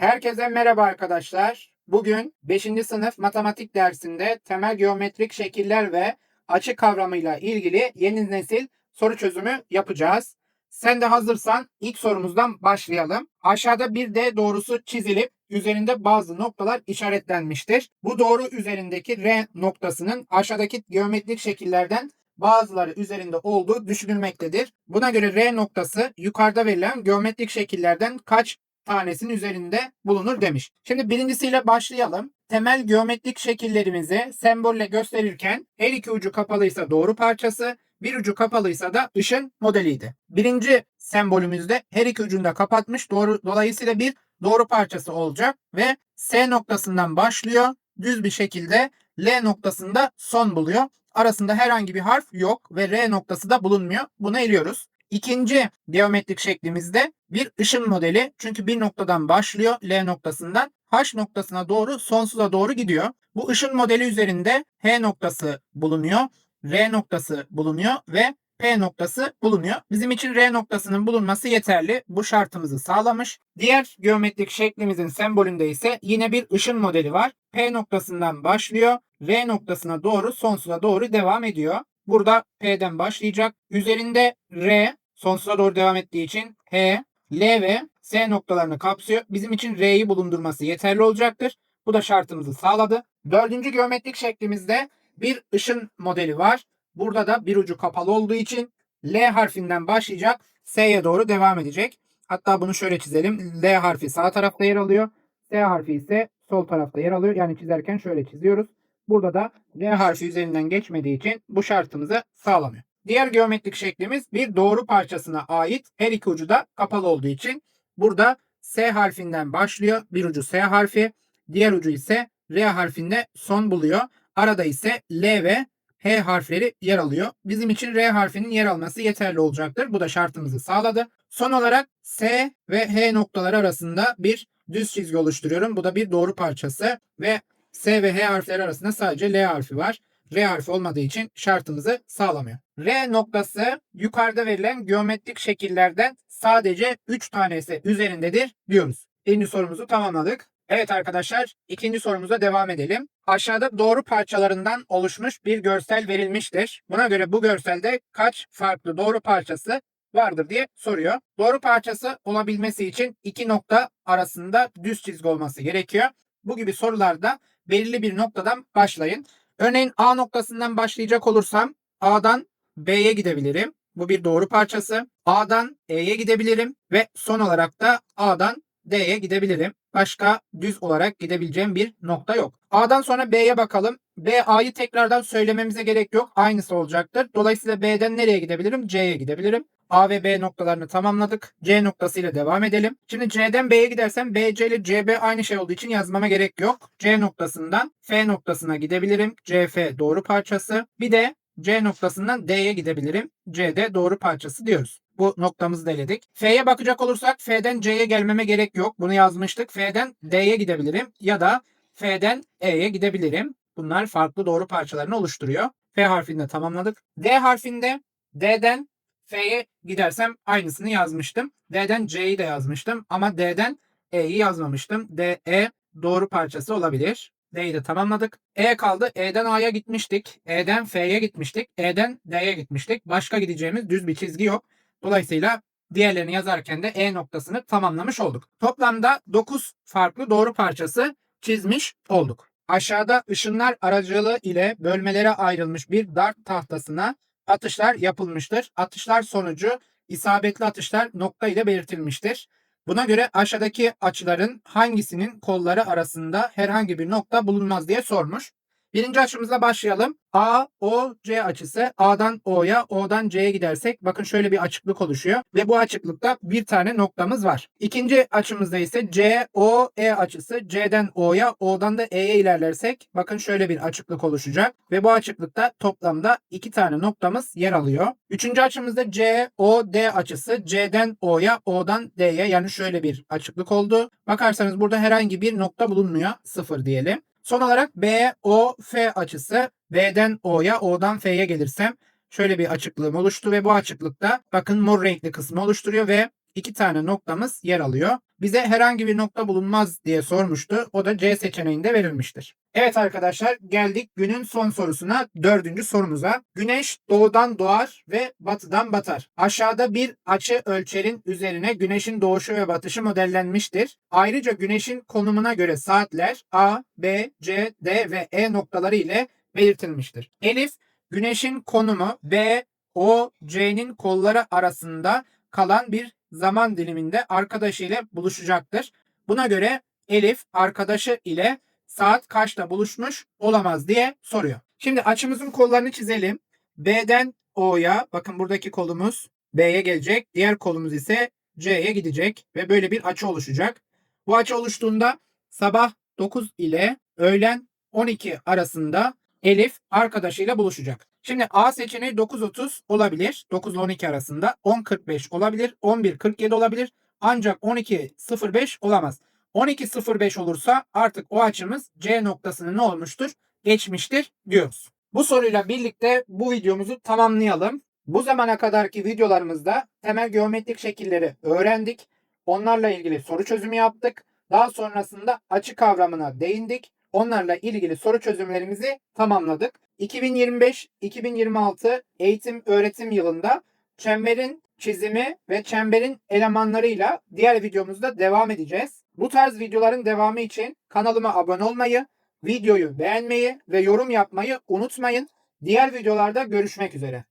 Herkese merhaba arkadaşlar. Bugün 5. sınıf matematik dersinde temel geometrik şekiller ve açı kavramıyla ilgili yeni nesil soru çözümü yapacağız. Sen de hazırsan ilk sorumuzdan başlayalım. Aşağıda bir D doğrusu çizilip üzerinde bazı noktalar işaretlenmiştir. Bu doğru üzerindeki R noktasının aşağıdaki geometrik şekillerden bazıları üzerinde olduğu düşünülmektedir. Buna göre R noktası yukarıda verilen geometrik şekillerden kaç tanesinin üzerinde bulunur demiş. Şimdi birincisiyle başlayalım. Temel geometrik şekillerimizi sembolle gösterirken her iki ucu kapalıysa doğru parçası, bir ucu kapalıysa da ışın modeliydi. Birinci sembolümüzde her iki ucunu da kapatmış. Doğru, dolayısıyla bir doğru parçası olacak ve S noktasından başlıyor. Düz bir şekilde L noktasında son buluyor. Arasında herhangi bir harf yok ve R noktası da bulunmuyor. Bunu eliyoruz. İkinci geometrik şeklimizde bir ışın modeli. Çünkü bir noktadan başlıyor L noktasından H noktasına doğru sonsuza doğru gidiyor. Bu ışın modeli üzerinde H noktası bulunuyor, R noktası bulunuyor ve P noktası bulunuyor. Bizim için R noktasının bulunması yeterli. Bu şartımızı sağlamış. Diğer geometrik şeklimizin sembolünde ise yine bir ışın modeli var. P noktasından başlıyor. R noktasına doğru sonsuza doğru devam ediyor. Burada P'den başlayacak. Üzerinde R sonsuza doğru devam ettiği için H, L ve S noktalarını kapsıyor. Bizim için R'yi bulundurması yeterli olacaktır. Bu da şartımızı sağladı. Dördüncü geometrik şeklimizde bir ışın modeli var. Burada da bir ucu kapalı olduğu için L harfinden başlayacak S'ye doğru devam edecek. Hatta bunu şöyle çizelim. L harfi sağ tarafta yer alıyor. S harfi ise sol tarafta yer alıyor. Yani çizerken şöyle çiziyoruz. Burada da L harfi üzerinden geçmediği için bu şartımızı sağlamıyor. Diğer geometrik şeklimiz bir doğru parçasına ait her iki ucu da kapalı olduğu için burada S harfinden başlıyor. Bir ucu S harfi, diğer ucu ise R harfinde son buluyor. Arada ise L ve H harfleri yer alıyor. Bizim için R harfinin yer alması yeterli olacaktır. Bu da şartımızı sağladı. Son olarak S ve H noktaları arasında bir düz çizgi oluşturuyorum. Bu da bir doğru parçası ve S ve H harfleri arasında sadece L harfi var. R harfi olmadığı için şartımızı sağlamıyor. R noktası yukarıda verilen geometrik şekillerden sadece 3 tanesi üzerindedir diyoruz. Birinci sorumuzu tamamladık. Evet arkadaşlar ikinci sorumuza devam edelim. Aşağıda doğru parçalarından oluşmuş bir görsel verilmiştir. Buna göre bu görselde kaç farklı doğru parçası vardır diye soruyor. Doğru parçası olabilmesi için iki nokta arasında düz çizgi olması gerekiyor. Bu gibi sorularda belirli bir noktadan başlayın. Örneğin A noktasından başlayacak olursam A'dan B'ye gidebilirim. Bu bir doğru parçası. A'dan E'ye gidebilirim ve son olarak da A'dan D'ye gidebilirim. Başka düz olarak gidebileceğim bir nokta yok. A'dan sonra B'ye bakalım. B, A'yı tekrardan söylememize gerek yok. Aynısı olacaktır. Dolayısıyla B'den nereye gidebilirim? C'ye gidebilirim. A ve B noktalarını tamamladık. C noktasıyla devam edelim. Şimdi C'den B'ye gidersem BC ile CB aynı şey olduğu için yazmama gerek yok. C noktasından F noktasına gidebilirim. CF doğru parçası. Bir de C noktasından D'ye gidebilirim. CD doğru parçası diyoruz. Bu noktamızı da eledik. F'ye bakacak olursak F'den C'ye gelmeme gerek yok. Bunu yazmıştık. F'den D'ye gidebilirim ya da F'den E'ye gidebilirim. Bunlar farklı doğru parçalarını oluşturuyor. F harfinde tamamladık. D harfinde D'den F'ye gidersem aynısını yazmıştım. D'den C'yi de yazmıştım ama D'den E'yi yazmamıştım. D, E doğru parçası olabilir. D'yi de tamamladık. E kaldı. E'den A'ya gitmiştik. E'den F'ye gitmiştik. E'den D'ye gitmiştik. Başka gideceğimiz düz bir çizgi yok. Dolayısıyla diğerlerini yazarken de E noktasını tamamlamış olduk. Toplamda 9 farklı doğru parçası çizmiş olduk. Aşağıda ışınlar aracılığı ile bölmelere ayrılmış bir dart tahtasına atışlar yapılmıştır. Atışlar sonucu isabetli atışlar nokta ile belirtilmiştir. Buna göre aşağıdaki açıların hangisinin kolları arasında herhangi bir nokta bulunmaz diye sormuş. Birinci açımızla başlayalım. A, O, C açısı. A'dan O'ya, O'dan C'ye gidersek bakın şöyle bir açıklık oluşuyor. Ve bu açıklıkta bir tane noktamız var. İkinci açımızda ise C, O, E açısı. C'den O'ya, O'dan da E'ye ilerlersek bakın şöyle bir açıklık oluşacak. Ve bu açıklıkta toplamda iki tane noktamız yer alıyor. Üçüncü açımızda C, O, D açısı. C'den O'ya, O'dan D'ye yani şöyle bir açıklık oldu. Bakarsanız burada herhangi bir nokta bulunmuyor. Sıfır diyelim. Son olarak B, O, F açısı. B'den O'ya, O'dan F'ye gelirsem şöyle bir açıklığım oluştu ve bu açıklıkta bakın mor renkli kısmı oluşturuyor ve iki tane noktamız yer alıyor. Bize herhangi bir nokta bulunmaz diye sormuştu. O da C seçeneğinde verilmiştir. Evet arkadaşlar geldik günün son sorusuna dördüncü sorumuza. Güneş doğudan doğar ve batıdan batar. Aşağıda bir açı ölçerin üzerine güneşin doğuşu ve batışı modellenmiştir. Ayrıca güneşin konumuna göre saatler A, B, C, D ve E noktaları ile belirtilmiştir. Elif güneşin konumu B, O, C'nin kolları arasında kalan bir zaman diliminde arkadaşı ile buluşacaktır. Buna göre Elif arkadaşı ile saat kaçta buluşmuş olamaz diye soruyor. Şimdi açımızın kollarını çizelim. B'den O'ya bakın buradaki kolumuz B'ye gelecek. Diğer kolumuz ise C'ye gidecek ve böyle bir açı oluşacak. Bu açı oluştuğunda sabah 9 ile öğlen 12 arasında Elif arkadaşıyla buluşacak. Şimdi A seçeneği 9.30 olabilir. 9 ile 12 arasında. 10.45 olabilir. 11.47 olabilir. Ancak 12.05 olamaz. 12.05 olursa artık o açımız C noktasını ne olmuştur? Geçmiştir diyoruz. Bu soruyla birlikte bu videomuzu tamamlayalım. Bu zamana kadarki videolarımızda temel geometrik şekilleri öğrendik. Onlarla ilgili soru çözümü yaptık. Daha sonrasında açı kavramına değindik. Onlarla ilgili soru çözümlerimizi tamamladık. 2025-2026 eğitim öğretim yılında çemberin çizimi ve çemberin elemanlarıyla diğer videomuzda devam edeceğiz. Bu tarz videoların devamı için kanalıma abone olmayı, videoyu beğenmeyi ve yorum yapmayı unutmayın. Diğer videolarda görüşmek üzere.